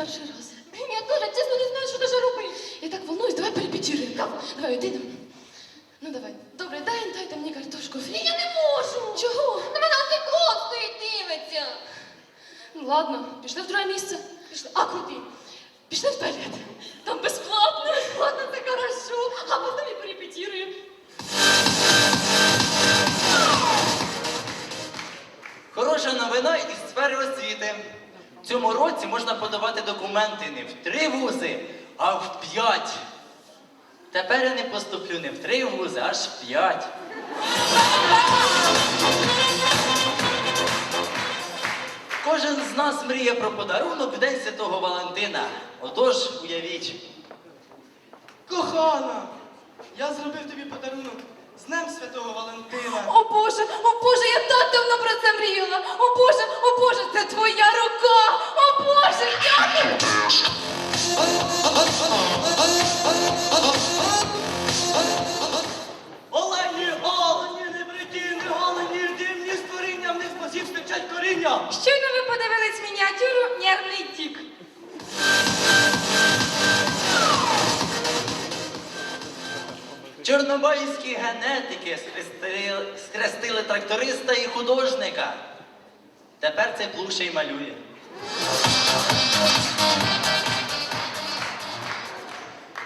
перший раз. Блін, я теж чесно не знаю, що даже робити. Я так волнуюсь, давай перепетіруємо. Давай, йди нам. Ну давай. Добрий день, дайте мені картошку фрі. Я не можу. Чого? На мене антиклон стоїть дивиться. Ну ладно, пішли в друге місце. Пішли. А, крути. Пішли вперед. Там безплатно. Безплатно, це хорошо. А цьому році можна подавати документи не в три вузи, а в п'ять. Тепер я не поступлю не в три вузи, аж в п'ять. Кожен з нас мріє про подарунок в День Святого Валентина. Отож, уявіть. Кохана, я зробив тобі подарунок з Днем Святого Валентина. О Боже, о Боже, я так давно про це мріяла. О Боже, о Боже, це твоя рука. Коріння. Щойно ви подивились мініатюру нервний тік. Чорнобайські генетики схрестили, схрестили тракториста і художника. Тепер цей плуг й малює.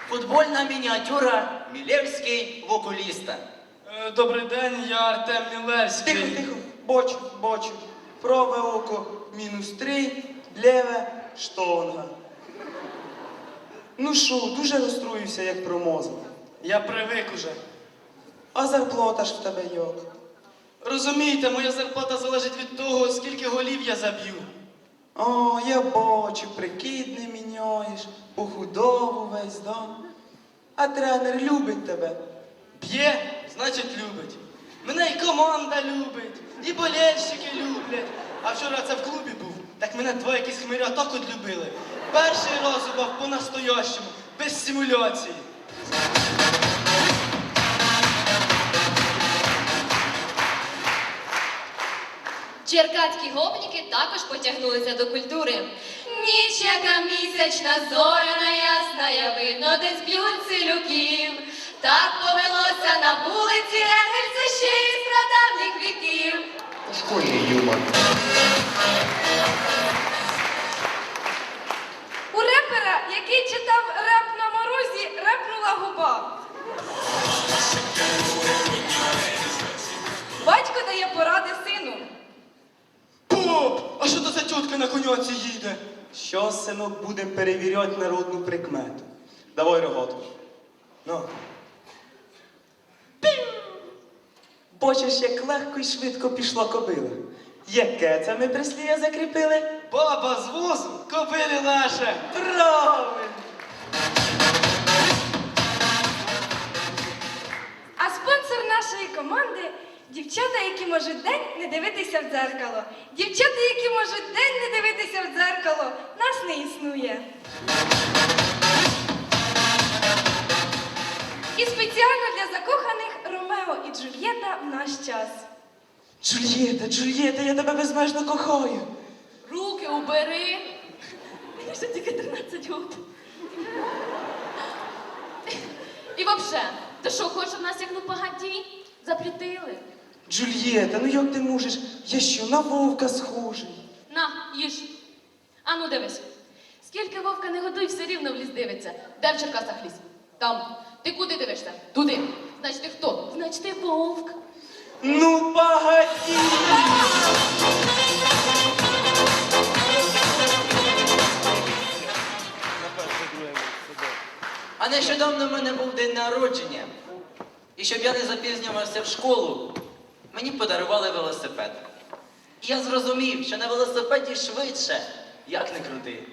Футбольна мініатюра Мілевський в окуліста. Е, Добрий день, я Артем Мілевський. Тихо, тихо, бочу, бочу. Праве око мінус три, ліве штонга. Ну що, дуже розстроївся, як про. Я привик уже. А зарплата ж в тебе як? Розумієте, моя зарплата залежить від того, скільки голів я заб'ю. О, я бачу, прикид не міняєш, похудову весь, да? А тренер любить тебе. Б'є, значить любить. Мене і команда любить, і болельщики люблять. А вчора це в клубі був. Так мене два якісь хмиря так от любили. Перший раз по-настоящему, без симуляції. Черкаські гопніки також потягнулися до культури. Ніч, яка місячна, зоряна ясна, я видно, десь б'ють селюків. Так повелося на вулиці Енгельса ще із прадавніх віків. Школьний юмор. У репера, який читав реп на морозі, репнула губа. Батько дає поради сину. Поп! А що то за тітка на коньоці їде? Що, синок, будемо перевіряти народну прикмету. Давай роготку. Ну. Бачиш, як легко і швидко пішла кобила. Яке це ми прислів'я закріпили? Баба з вузу, кобилі леше. Правильно! А спонсор нашої команди дівчата, які можуть день не дивитися в дзеркало. Дівчата, які можуть день не дивитися в дзеркало, нас не існує. Джульєта в наш час. Джульєта, Джульєта, я тебе безмежно кохаю. Руки убери. Мені ще тільки 13 років. І вообще, ти що, хочеш в нас як ну погоді? Запретили. Джульєта, ну як ти можеш? Я що, на вовка схожий? На, їж. А ну дивись. Скільки вовка не годуй, все рівно в ліс дивиться. Де в Черкасах ліс? Там. Ти куди дивишся? Туди. Значить, ти хто? Значить, ти вовк. Ну, погоди! А нещодавно в мене був день народження. І щоб я не запізнювався в школу, мені подарували велосипед. І я зрозумів, що на велосипеді швидше, як не крути.